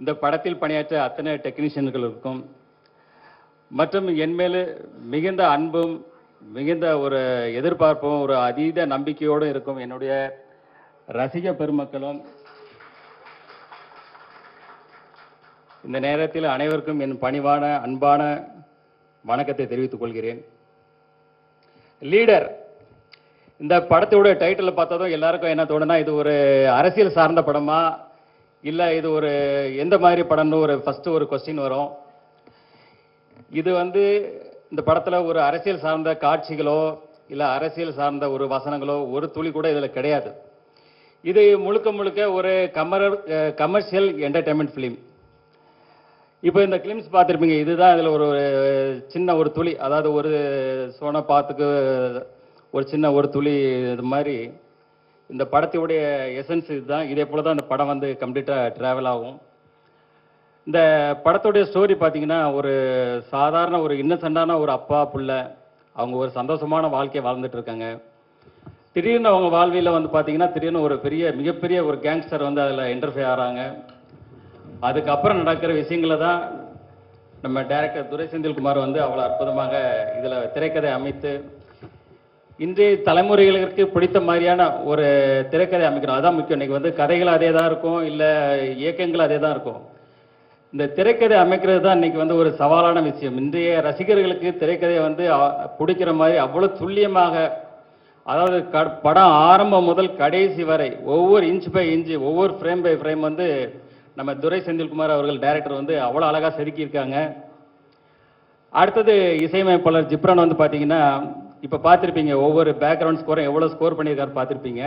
இந்த படத்தில் பணியாற்ற அத்தனை டெக்னீஷியன்களுக்கும் மற்றும் என் மேல் மிகுந்த அன்பும் மிகுந்த ஒரு எதிர்பார்ப்பும் ஒரு அதீத நம்பிக்கையோடு இருக்கும் என்னுடைய ரசிக பெருமக்களும். இந்த நேரத்தில் அனைவருக்கும் என் பணிவான அன்பான வணக்கத்தை தெரிவித்துக் கொள்கிறேன். லீடர் இந்த படத்தோட டைட்டில் பார்த்ததும் எல்லாருக்கும் என்ன தோணுன்னா இது ஒரு அரசியல் சார்ந்த படமா இல்லை இது ஒரு எந்த மாதிரி படம்னு ஒரு ஃபஸ்ட்டு ஒரு கொஸ்டின் வரும். இது வந்து இந்த படத்தில் ஒரு அரசியல் சார்ந்த காட்சிகளோ இல்லை அரசியல் சார்ந்த ஒரு வசனங்களோ ஒரு துளி கூட இதில் கிடையாது. இது முழுக்க முழுக்க ஒரு கமர் கமர்ஷியல் என்டர்டைன்மெண்ட் ஃபிலிம் இப்போ இந்த கிளிம்ஸ் பார்த்துருப்பீங்க இதுதான் இதில் ஒரு ஒரு சின்ன ஒரு துளி. அதாவது ஒரு சோன பாத்துக்கு ஒரு சின்ன ஒரு துளி இது மாதிரி. இந்த படத்துடைய எசன்ஸ் இதுதான். இதே போல தான் இந்த படம் வந்து கம்ப்ளீட்டாக ட்ராவல் ஆகும். இந்த படத்துடைய ஸ்டோரி பார்த்தீங்கன்னா ஒரு சாதாரண ஒரு இன்னசென்டான ஒரு அப்பா புள்ள அவங்க ஒரு சந்தோஷமான வாழ்க்கையை வாழ்ந்துட்டு இருக்காங்க திடீர்னு அவங்க வாழ்வியில் வந்து பார்த்தீங்கன்னா திடீர்னு ஒரு பெரிய மிகப்பெரிய ஒரு கேங்ஸ்டர் வந்து அதில் இன்டர்ஃபே ஆகிறாங்க அதுக்கப்புறம் நடக்கிற விஷயங்களை தான் நம்ம டைரக்டர் துரை செந்தில்குமார் வந்து அவ்வளோ அற்புதமாக இதில் திரைக்கதை அமைத்து இன்றைய தலைமுறைகளுக்கு பிடித்த மாதிரியான ஒரு திரைக்கதை அமைக்கணும் அதான் முக்கியம். இன்னைக்கு வந்து கதைகள் அதே தான் இருக்கும் இல்லை இயக்கங்கள் அதே தான் இருக்கும். இந்த திரைக்கதை அமைக்கிறது தான் இன்னைக்கு வந்து ஒரு சவாலான விஷயம். இன்றைய ரசிகர்களுக்கு திரைக்கதையை வந்து பிடிக்கிற மாதிரி அவ்வளோ துல்லியமாக அதாவது க- படம் ஆரம்பம் முதல் கடைசி வரை ஒவ்வொரு இன்ச் பை இன்ச்சு ஒவ்வொரு ஃப்ரேம் பை ஃப்ரேம் வந்து நம்ம துரை செந்தில்குமார் அவர்கள் டைரக்டர் வந்து அவ்வளோ அழகாக செதுக்கியிருக்காங்க. அடுத்தது இசையமைப்பாளர் ஜிப்ரான் வந்து பார்த்தீங்கன்னா இப்போ பார்த்துருப்பீங்க ஒவ்வொரு பேக்ரவுண்ட் ஸ்கோரும் எவ்வளோ ஸ்கோர் பண்ணியிருக்காரு பார்த்துருப்பீங்க.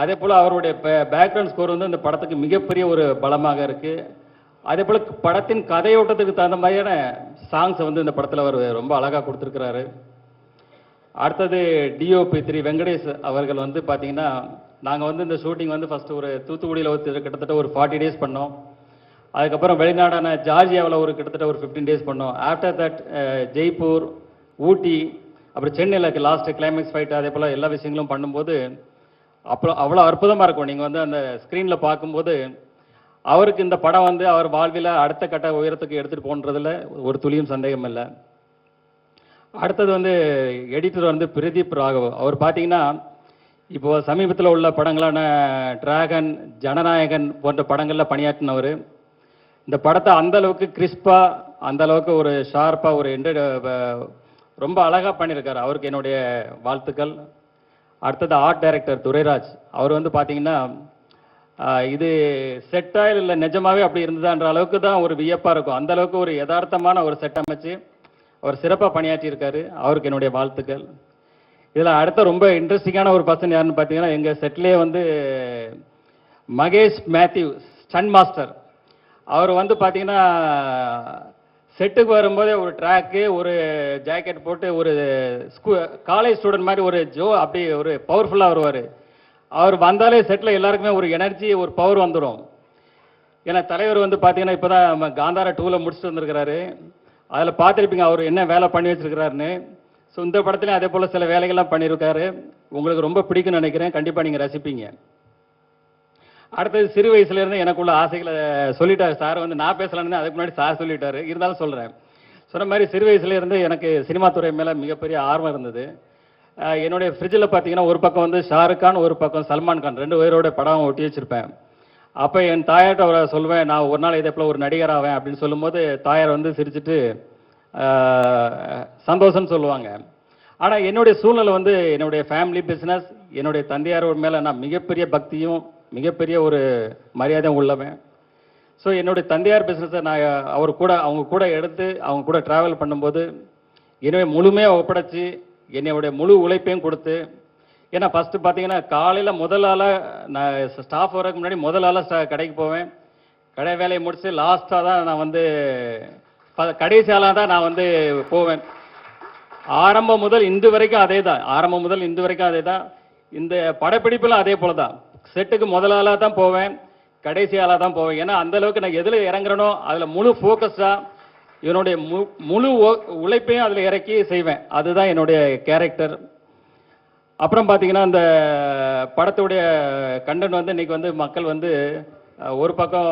அதே போல் அவருடைய பேக்ரவுண்ட் ஸ்கோர் வந்து இந்த படத்துக்கு மிகப்பெரிய ஒரு பலமாக இருக்குது அதே போல் படத்தின் கதையோட்டத்துக்கு தகுந்த மாதிரியான சாங்ஸை வந்து இந்த படத்தில் அவர் ரொம்ப அழகாக கொடுத்துருக்கிறாரு. அடுத்தது டிஓபி திரு வெங்கடேஷ் அவர்கள் வந்து பார்த்தீங்கன்னா நாங்கள் வந்து இந்த ஷூட்டிங் வந்து ஃபஸ்ட்டு ஒரு தூத்துக்குடியில் ஒரு கிட்டத்தட்ட ஒரு ஃபார்ட்டி டேஸ் பண்ணோம். அதுக்கப்புறம் வெளிநாடான ஜார்ஜியாவில் ஒரு கிட்டத்தட்ட ஒரு ஃபிஃப்டீன் டேஸ் பண்ணோம். ஆஃப்டர் தட் ஜெய்ப்பூர் ஊட்டி அப்புறம் சென்னையில் லாஸ்ட் கிளைமேக்ஸ் ஃபைட் அதே போல் எல்லா விஷயங்களும் பண்ணும்போது அப்புறம் அவ்வளோ அற்புதமாக இருக்கும். நீங்கள் வந்து அந்த ஸ்க்ரீனில் பார்க்கும்போது அவருக்கு இந்த படம் வந்து அவர் வாழ்வில் அடுத்த கட்ட உயரத்துக்கு எடுத்துகிட்டு போன்றதில் ஒரு துளியும் சந்தேகம் இல்லை. அடுத்தது வந்து எடிட்டர் வந்து பிரதீப் ராகவ். அவர் பார்த்தீங்கன்னா இப்போ சமீபத்தில் உள்ள படங்களான டிராகன் ஜனநாயகன் போன்ற படங்களில் பணியாற்றினவர். இந்த படத்தை அந்த அளவுக்கு அந்தளவுக்கு அந்த அளவுக்கு ஒரு ஷார்ப்பாக ஒரு என்டர் ரொம்ப அழகாக பண்ணியிருக்காரு. அவருக்கு என்னுடைய வாழ்த்துக்கள். அடுத்தது ஆர்ட் டைரக்டர் துரைராஜ். அவர் வந்து பார்த்தீங்கன்னா இது செட்டாக இல்லை நிஜமாவே அப்படி இருந்ததான்ற அளவுக்கு தான் ஒரு வியப்பாக இருக்கும். அந்த அளவுக்கு ஒரு யதார்த்தமான ஒரு செட் அமைச்சு அவர் சிறப்பாக பணியாற்றியிருக்காரு. அவருக்கு என்னுடைய வாழ்த்துக்கள். இதில் அடுத்த ரொம்ப இன்ட்ரெஸ்டிங்கான ஒரு பர்சன் யாருன்னு பார்த்தீங்கன்னா எங்கள் செட்லேயே வந்து மகேஷ் மேத்யூ ஸ்டன் மாஸ்டர் அவர் வந்து பார்த்தீங்கன்னா செட்டுக்கு வரும்போதே ஒரு ட்ராக்கு ஒரு ஜாக்கெட் போட்டு ஒரு ஸ்கூ காலேஜ் ஸ்டூடெண்ட் மாதிரி ஒரு ஜோ அப்படி ஒரு பவர்ஃபுல்லாக வருவார். அவர் வந்தாலே செட்டில் எல்லாருக்குமே ஒரு எனர்ஜி ஒரு பவர் வந்துடும் ஏன்னா தலைவர் வந்து பார்த்தீங்கன்னா இப்போ தான் நம்ம காந்தாரா டூவில் முடிச்சுட்டு வந்திருக்கிறாரு. அதில் பார்த்துருப்பீங்க அவர் என்ன வேலை பண்ணி வச்சிருக்கிறாருன்னு. ஸோ இந்த படத்துலையும் அதே போல் சில வேலைகள்லாம் பண்ணியிருக்காரு. உங்களுக்கு ரொம்ப பிடிக்கும்னு நினைக்கிறேன். கண்டிப்பாக நீங்கள் ரசிப்பீங்க. அடுத்தது சிறு வயசுல இருந்து எனக்குள்ள ஆசைகளை சொல்லிட்டாரு. சார் வந்து நான் பேசலாம்னு அதுக்கு முன்னாடி சார் சொல்லிட்டாரு. இருந்தாலும் சொல்றேன். சொன்ன மாதிரி சிறு வயசுல இருந்து எனக்கு சினிமா துறை மேல மிகப்பெரிய ஆர்வம் இருந்தது. என்னுடைய ஃப்ரிட்ஜில் பார்த்தீங்கன்னா ஒரு பக்கம் வந்து ஷாருக் கான் ஒரு பக்கம் சல்மான் கான். ரெண்டு பேரோட படம் ஒட்டி வச்சிருப்பேன். அப்போ என் தாயார்கிட்ட அவரை சொல்லுவேன் நான் ஒரு நாள் இதே போல் ஒரு நடிகர் ஆவேன் அப்படின்னு சொல்லும்போது தாயார் வந்து சிரிச்சிட்டு சந்தோஷம்னு சொல்லுவாங்க. ஆனால் என்னுடைய சூழ்நிலை வந்து என்னுடைய ஃபேமிலி பிஸ்னஸ் என்னுடைய தந்தையார் மேலே நான் மிகப்பெரிய பக்தியும் மிகப்பெரிய ஒரு மரியாதையும் உள்ளவன். ஸோ என்னுடைய தந்தையார் பிஸ்னஸை நான் அவர் கூட அவங்க கூட எடுத்து அவங்க கூட ட்ராவல் பண்ணும்போது என்னை முழுமையாக ஒப்படைச்சு என்னுடைய முழு உழைப்பையும் கொடுத்து ஏன்னா ஃபஸ்ட்டு பார்த்தீங்கன்னா காலையில் முதல் ஆளாக நான் ஸ்டாஃப் வரக்கு முன்னாடி முதல் ஆளாக கடைக்கு போவேன். கடை வேலையை முடித்து லாஸ்ட்டாக தான் நான் வந்து ப- கடைசி ஆளாக தான் நான் வந்து போவேன். ஆரம்பம் முதல் இன்று வரைக்கும் அதே தான் ஆரம்பம் முதல் இந்து வரைக்கும் அதே தான் இந்த படப்பிடிப்பில் அதே போல தான் செட்டுக்கு முதல் ஆளாக தான் போவேன் கடைசி ஆளாக தான் போவேன். ஏன்னா அந்த அளவுக்கு நான் எதில் இறங்குறனோ அதில் முழு ஃபோக்கஸாக என்னுடைய மு- முழு உழைப்பையும் அதில் இறக்கி செய்வேன். அதுதான் என்னுடைய கேரக்டர் அப்புறம் பார்த்தீங்கன்னா அந்த படத்துடைய கண்டென்ட் வந்து இன்னைக்கு வந்து மக்கள் வந்து ஒரு பக்கம்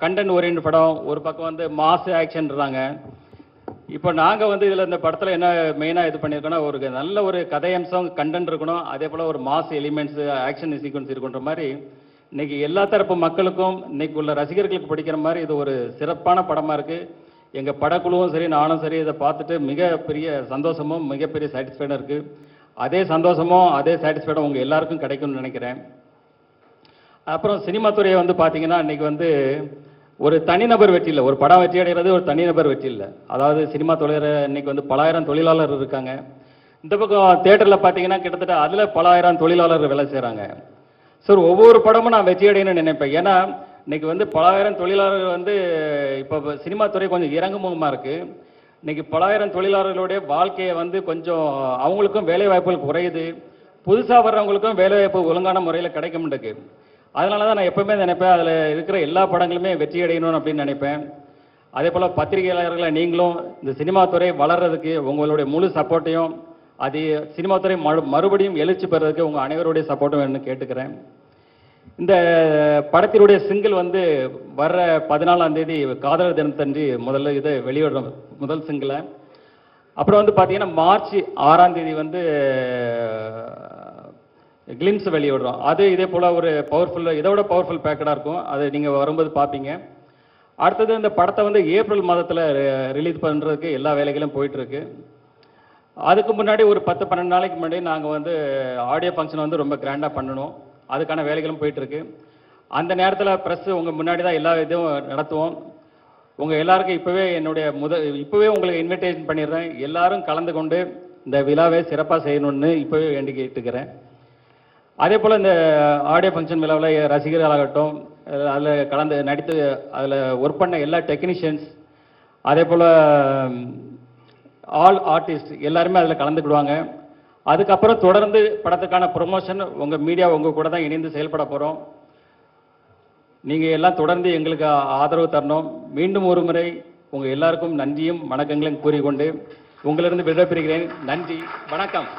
கண்டென்ட் ஓரியன்ட் படம் ஒரு பக்கம் வந்து மாஸ் ஆக்ஷன்றாங்க இப்போ நாங்கள் வந்து இதில் இந்த படத்தில் என்ன மெயினாக இது பண்ணியிருக்கோன்னா ஒரு நல்ல ஒரு கதையம்சம் கண்டென்ட் இருக்கணும். அதே போல் ஒரு மாஸ் எலிமெண்ட்ஸ் ஆக்ஷன் சீக்வன்ஸ் இருக்குன்ற மாதிரி இன்னைக்கு எல்லா தரப்பு மக்களுக்கும் இன்னைக்கு உள்ள ரசிகர்களுக்கு பிடிக்கிற மாதிரி இது ஒரு சிறப்பான படமாக இருக்குது எங்கள் படக்குழுவும் சரி நானும் சரி இதை பார்த்துட்டு மிகப்பெரிய சந்தோஷமும் மிகப்பெரிய சாட்டிஸ்ஃபைடாக இருக்குது அதே சந்தோஷமும் அதே சாட்டிஸ்ஃபைடும் உங்கள் எல்லாருக்கும் கிடைக்கும்னு நினைக்கிறேன். அப்புறம் சினிமா துறையை வந்து பார்த்தீங்கன்னா இன்னைக்கு வந்து ஒரு தனிநபர் வெற்றி இல்லை ஒரு படம் வெற்றி அடைகிறது ஒரு தனிநபர் வெற்றி இல்லை அதாவது சினிமா துறையில இன்னைக்கு வந்து பலாயிரம் தொழிலாளர் இருக்காங்க. இந்த பக்கம் தேட்டரில் பார்த்தீங்கன்னா கிட்டத்தட்ட அதில் பலாயிரம் தொழிலாளர் வேலை செய்கிறாங்க சார் ஒவ்வொரு படமும் நான் வெற்றி அடையணும்னு நினைப்பேன். ஏன்னா இன்னைக்கு வந்து பலாயிரம் தொழிலாளர்கள் வந்து இப்போ சினிமா துறை கொஞ்சம் இறங்குமுகமாக இருக்குது இன்னைக்கு பலாயிரம் தொழிலாளர்களுடைய வாழ்க்கையை வந்து கொஞ்சம் அவங்களுக்கும் வேலை வாய்ப்புகள் குறையுது. புதுசாக வர்றவங்களுக்கும் வேலைவாய்ப்பு ஒழுங்கான முறையில் கிடைக்க மாட்டேங்குது அதனால தான் நான் எப்பவுமே நினைப்பேன் அதில் இருக்கிற எல்லா படங்களுமே வெற்றி அடையணும் அப்படின்னு நினைப்பேன். அதே போல் பத்திரிகையாளர்களை நீங்களும் இந்த சினிமா துறை வளர்றதுக்கு உங்களுடைய முழு சப்போர்ட்டையும் அது சினிமா துறை மறு மறுபடியும் எழுச்சி பெறதுக்கு உங்கள் அனைவருடைய சப்போர்ட்டும் வேணும்னு கேட்டுக்கிறேன். இந்த படத்தினுடைய சிங்கிள் வந்து வர்ற பதினாலாம் தேதி காதலர் தினத்தன்று முதல்ல இதை வெளியிடுறோம் முதல் சிங்கிளை அப்புறம் வந்து பார்த்தீங்கன்னா மார்ச் ஆறாம் தேதி வந்து கிளிம்ஸ் வெளியிடுறோம் அது இதே போல் ஒரு பவர்ஃபுல் இதோட பவர்ஃபுல் பேக்கடாக இருக்கும். அது நீங்கள் வரும்போது பார்ப்பீங்க. அடுத்தது இந்த படத்தை வந்து ஏப்ரல் மாதத்தில் ரிலீஸ் பண்ணுறதுக்கு எல்லா வேலைகளும் போயிட்டுருக்கு. அதுக்கு முன்னாடி ஒரு பத்து பன்னெண்டு நாளைக்கு முன்னாடி நாங்கள் வந்து ஆடியோ ஃபங்க்ஷன் வந்து ரொம்ப கிராண்டாக பண்ணணும். அதுக்கான வேலைகளும் போயிட்டுருக்கு. அந்த நேரத்தில் ப்ரெஸ் உங்கள் முன்னாடி தான் எல்லா இதுவும் நடத்துவோம். உங்கள் எல்லாருக்கும் இப்போவே என்னுடைய முத இப்போவே உங்களுக்கு இன்விடேஷன் பண்ணிடுறேன். எல்லாரும் கலந்து கொண்டு இந்த விழாவை சிறப்பாக செய்யணும்னு இப்போவே வேண்டி கேட்டுக்கிறேன். அதே போல் இந்த ஆடியோ ஃபங்க்ஷன் விழாவில் ரசிகர்களாகட்டும் அதில் கலந்து நடித்து அதில் ஒர்க் பண்ண எல்லா டெக்னீஷியன்ஸ் அதே போல் ஆல் ஆர்டிஸ்ட் எல்லாருமே அதில் கலந்துக்கிடுவாங்க. அதுக்கப்புறம் தொடர்ந்து படத்துக்கான ப்ரொமோஷன் உங்கள் மீடியா உங்கள் கூட தான் இணைந்து செயல்பட போகிறோம் நீங்கள் எல்லாம் தொடர்ந்து எங்களுக்கு ஆதரவு தரணும். மீண்டும் ஒரு முறை உங்கள் எல்லாருக்கும் நன்றியும் வணக்கங்களையும் கூறிக்கொண்டு உங்களிருந்து விடைபெறுகிறேன். நன்றி வணக்கம்.